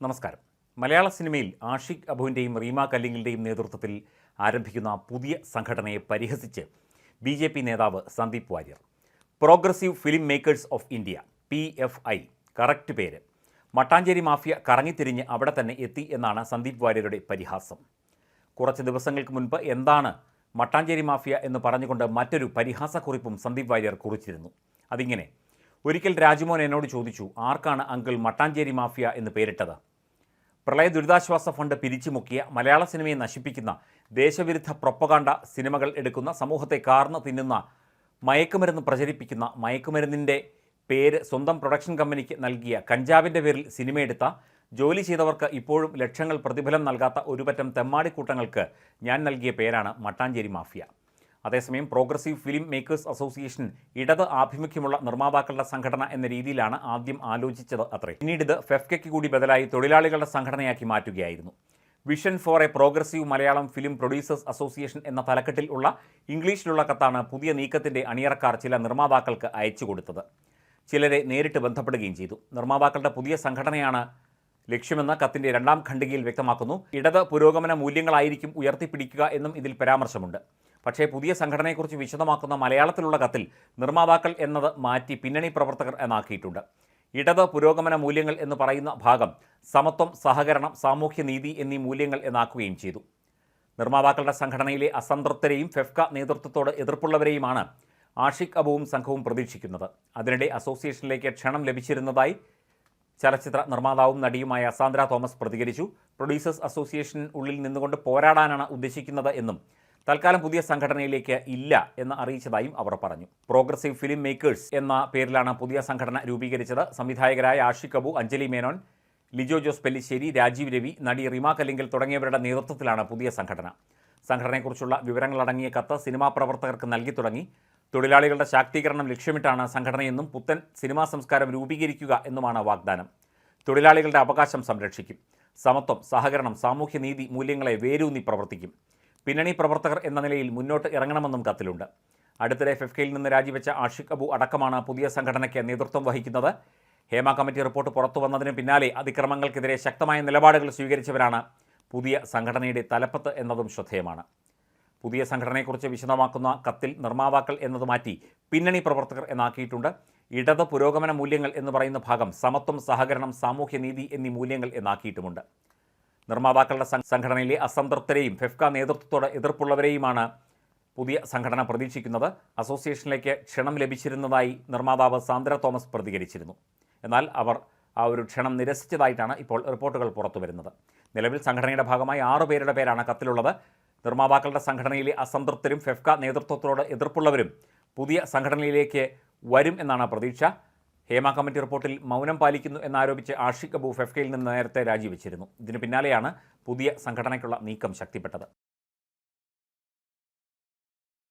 നമസ്കാരം. മലയാള സിനിമയിൽ ആഷിഖ് അബുവിന്റെയും റീമ കല്ലിങ്ങിന്റെയും നേതൃത്വത്തിൽ ആരംഭിക്കുന്ന പുതിയ സംഘടനയെ പരിഹസിച്ച് ബി ജെ പി നേതാവ് Sandeep Warrier progressive film makers of India P F I correct പേര് മട്ടാഞ്ചേരി മാഫിയ കറങ്ങിത്തിരിഞ്ഞ് അവിടെ തന്നെ എത്തി എന്നാണ് സന്ദീപ് വാര്യരുടെ പരിഹാസം. കുറച്ച് ദിവസങ്ങൾക്ക് മുൻപ് എന്താണ് മട്ടാഞ്ചേരി മാഫിയ എന്ന് പറഞ്ഞുകൊണ്ട് മറ്റൊരു പരിഹാസക്കുറിപ്പും സന്ദീപ് വാര്യർ കുറിച്ചിരുന്നു. അതിങ്ങനെ ഒരിക്കൽ രാജ്മോഹൻ എന്നോട് ചോദിച്ചു ആർക്കാണ് അങ്കിൾ മട്ടാഞ്ചേരി മാഫിയ എന്ന് പേരിട്ടത്? പ്രളയ ദുരിതാശ്വാസ ഫണ്ട് പിരിച്ചുമുക്കിയ മലയാള സിനിമയെ നശിപ്പിക്കുന്ന ദേശവിരുദ്ധ പ്രൊപ്പകാണ്ട സിനിമകൾ എടുക്കുന്ന സമൂഹത്തെ കാർന്ന് തിന്നുന്ന മയക്കുമരുന്ന് പ്രചരിപ്പിക്കുന്ന മയക്കുമരുന്നിന്റെ പേര് സ്വന്തം പ്രൊഡക്ഷൻ കമ്പനിക്ക് നൽകിയ കഞ്ചാവിന്റെ പേരിൽ സിനിമയെടുത്ത ജോലി ചെയ്തവർക്ക് ഇപ്പോഴും ലക്ഷങ്ങൾ പ്രതിഫലം നൽകാത്ത ഒരുപറ്റം തെമ്മാടിക്കൂട്ടങ്ങൾക്ക് ഞാൻ നൽകിയ പേരാണ് മട്ടാഞ്ചേരി മാഫിയ. അതേസമയം പ്രോഗ്രസീവ് ഫിലിം മേക്കേഴ്സ് അസോസിയേഷൻ ഇടത് ആഭിമുഖ്യമുള്ള നിർമ്മാതാക്കളുടെ സംഘടന എന്ന രീതിയിലാണ് ആദ്യം ആലോചിച്ചത് അത്രേ. പിന്നീട് ഇത് ഫെഫ്കയ്ക്ക് കൂടി ബദലായി തൊഴിലാളികളുടെ സംഘടനയാക്കി മാറ്റുകയായിരുന്നു. Vision for a progressive Malayalam film producers association എന്ന തലക്കെട്ടിൽ ഉള്ള ഇംഗ്ലീഷിലുള്ള കത്താണ് പുതിയ നീക്കത്തിന്റെ അണിയറക്കാർ ചില നിർമ്മാതാക്കൾക്ക് അയച്ചു കൊടുത്തത്. ചിലരെ നേരിട്ട് ബന്ധപ്പെടുകയും ചെയ്തു. നിർമ്മാതാക്കളുടെ പുതിയ സംഘടനയാണ് ലക്ഷ്യമെന്ന് കത്തിന്റെ രണ്ടാം ഖണ്ഡികയിൽ വ്യക്തമാക്കുന്നു. ഇടത് പുരോഗമന മൂല്യങ്ങളായിരിക്കും ഉയർത്തിപ്പിടിക്കുക എന്നും ഇതിൽ പരാമർശമുണ്ട്. പക്ഷേ പുതിയ സംഘടനയെക്കുറിച്ച് വിശദമാക്കുന്ന മലയാളത്തിലുള്ള കത്തിൽ നിർമ്മാതാക്കൾ എന്നത് മാറ്റി പിന്നണി പ്രവർത്തകർ എന്നാക്കിയിട്ടുണ്ട്. ഇടത് പുരോഗമന മൂല്യങ്ങൾ എന്ന് പറയുന്ന ഭാഗം സമത്വം സഹകരണം സാമൂഹ്യനീതി എന്നീ മൂല്യങ്ങൾ എന്നാക്കുകയും ചെയ്തു. നിർമ്മാതാക്കളുടെ സംഘടനയിലെ അസംതൃപ്തരെയും ഫെഫ്ക നേതൃത്വത്തോട് എതിർപ്പുള്ളവരെയുമാണ് ആഷിഖ് അബുവും സംഘവും പ്രതീക്ഷിക്കുന്നത്. അതിനിടെ അസോസിയേഷനിലേക്ക് ക്ഷണം ലഭിച്ചിരുന്നതായി ചലച്ചിത്ര നിർമ്മാതാവും നടിയുമായ സാന്ദ്ര തോമസ് പ്രതികരിച്ചു. പ്രൊഡ്യൂസേഴ്സ് അസോസിയേഷൻ ഉള്ളിൽ നിന്നുകൊണ്ട് പോരാടാനാണ് ഉദ്ദേശിക്കുന്നത് എന്നും തൽക്കാലം പുതിയ സംഘടനയിലേക്ക് ഇല്ല എന്ന് അറിയിച്ചതായും അവർ പറഞ്ഞു. പ്രോഗ്രസീവ് ഫിലിം മേക്കേഴ്സ് എന്ന പേരിലാണ് പുതിയ സംഘടന രൂപീകരിച്ചത്. സംവിധായകരായ ആഷി കബു അഞ്ജലി മേനോൻ ലിജോ ജോസ് പെല്ലിശ്ശേരി രാജീവ് രവി നടി റിമ കല്ലിങ്കൽ തുടങ്ങിയവരുടെ നേതൃത്വത്തിലാണ് പുതിയ സംഘടന. സംഘടനയെക്കുറിച്ചുള്ള വിവരങ്ങളടങ്ങിയ കത്ത് സിനിമാ പ്രവർത്തകർക്ക് നൽകി തുടങ്ങി. തൊഴിലാളികളുടെ ശാക്തീകരണം ലക്ഷ്യമിട്ടാണ് സംഘടനയെന്നും പുത്തൻ സിനിമാ സംസ്കാരം രൂപീകരിക്കുക എന്നുമാണ് വാഗ്ദാനം. തൊഴിലാളികളുടെ അവകാശം സംരക്ഷിക്കും. സമത്വം സഹകരണം സാമൂഹ്യനീതി മൂല്യങ്ങളെ വേരൂന്നി പ്രവർത്തിക്കും. പിന്നണി പ്രവർത്തകർ എന്ന നിലയിൽ മുന്നോട്ട് ഇറങ്ങണമെന്നും കത്തിലുണ്ട്. അടുത്തിടെ ഫെഫ്കയിൽ നിന്ന് രാജിവെച്ച ആഷിഖ് അബു അടക്കമാണ് പുതിയ സംഘടനയ്ക്ക് നേതൃത്വം വഹിക്കുന്നത്. ഹേമ കമ്മിറ്റി റിപ്പോർട്ട് പുറത്തു വന്നതിന് പിന്നാലെ അതിക്രമങ്ങൾക്കെതിരെ ശക്തമായ നിലപാടുകൾ സ്വീകരിച്ചവരാണ് പുതിയ സംഘടനയുടെ തലപ്പത്ത് എന്നതും ശ്രദ്ധേയമാണ്. പുതിയ സംഘടനയെക്കുറിച്ച് വിശദമാക്കുന്ന കത്തിൽ നിർമ്മാതാക്കൾ എന്നത് മാറ്റി പിന്നണി പ്രവർത്തകർ എന്നാക്കിയിട്ടുണ്ട്. ഇടത് പുരോഗമന മൂല്യങ്ങൾ എന്ന് പറയുന്ന ഭാഗം സമത്വം സഹകരണം സാമൂഹ്യനീതി എന്നീ മൂല്യങ്ങൾ എന്നാക്കിയിട്ടുമുണ്ട്. നിർമ്മാതാക്കളുടെ സംഘടനയിലെ അസംതൃപ്തരെയും ഫെഫ്ക നേതൃത്വത്തോട് എതിർപ്പുള്ളവരെയുമാണ് പുതിയ സംഘടന പ്രതീക്ഷിക്കുന്നത്. അസോസിയേഷനിലേക്ക് ക്ഷണം ലഭിച്ചിരുന്നതായി നിർമ്മാതാവ് സാന്ദ്ര തോമസ് പ്രതികരിച്ചിരുന്നു. എന്നാൽ അവർ ആ ഒരു ക്ഷണം നിരസിച്ചതായിട്ടാണ് ഇപ്പോൾ റിപ്പോർട്ടുകൾ പുറത്തു വരുന്നത് നിലവിൽ സംഘടനയുടെ ഭാഗമായി ആറു പേരുടെ പേരാണ് കത്തിലുള്ളത്. നിർമ്മാതാക്കളുടെ സംഘടനയിലെ അസംതൃപ്തരും ഫെഫ്ക നേതൃത്വത്തോട് എതിർപ്പുള്ളവരും പുതിയ സംഘടനയിലേക്ക് വരും എന്നാണ് പ്രതീക്ഷ. ഹേമ കമ്മിറ്റി റിപ്പോർട്ടിൽ മൗനം പാലിക്കുന്നു എന്നാരോപിച്ച് ആഷിഖ് അബൂഫ് ഫെഫ്കയിൽ നിന്ന് നേരത്തെ രാജിവെച്ചിരുന്നു. ഇതിനു പിന്നാലെയാണ് പുതിയ സംഘടനയ്ക്കുള്ള നീക്കം ശക്തിപ്പെട്ടത്.